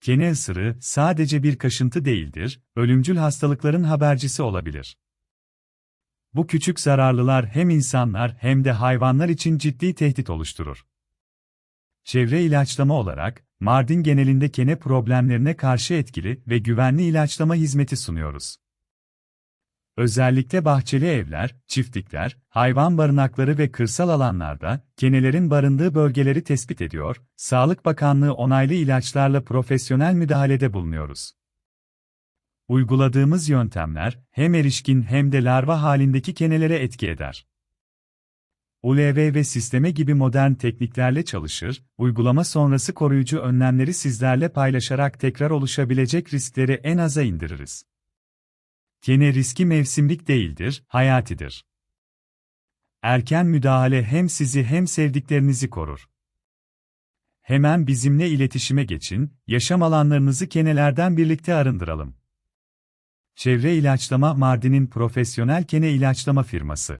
Kene ısırığı sadece bir kaşıntı değildir, ölümcül hastalıkların habercisi olabilir. Bu küçük zararlılar hem insanlar hem de hayvanlar için ciddi tehdit oluşturur. Çevre ilaçlama olarak, Mardin genelinde kene problemlerine karşı etkili ve güvenli ilaçlama hizmeti sunuyoruz. Özellikle bahçeli evler, çiftlikler, hayvan barınakları ve kırsal alanlarda kenelerin barındığı bölgeleri tespit ediyor, Sağlık Bakanlığı onaylı ilaçlarla profesyonel müdahalede bulunuyoruz. Uyguladığımız yöntemler hem erişkin hem de larva halindeki kenelere etki eder. ULV ve sisteme gibi modern tekniklerle çalışır, uygulama sonrası koruyucu önlemleri sizlerle paylaşarak tekrar oluşabilecek riskleri en aza indiririz. Kene riski mevsimlik değildir, hayatidir. Erken müdahale hem sizi hem sevdiklerinizi korur. Hemen bizimle iletişime geçin, yaşam alanlarınızı kenelerden birlikte arındıralım. Çevre İlaçlama Mardin'in profesyonel kene ilaçlama firması.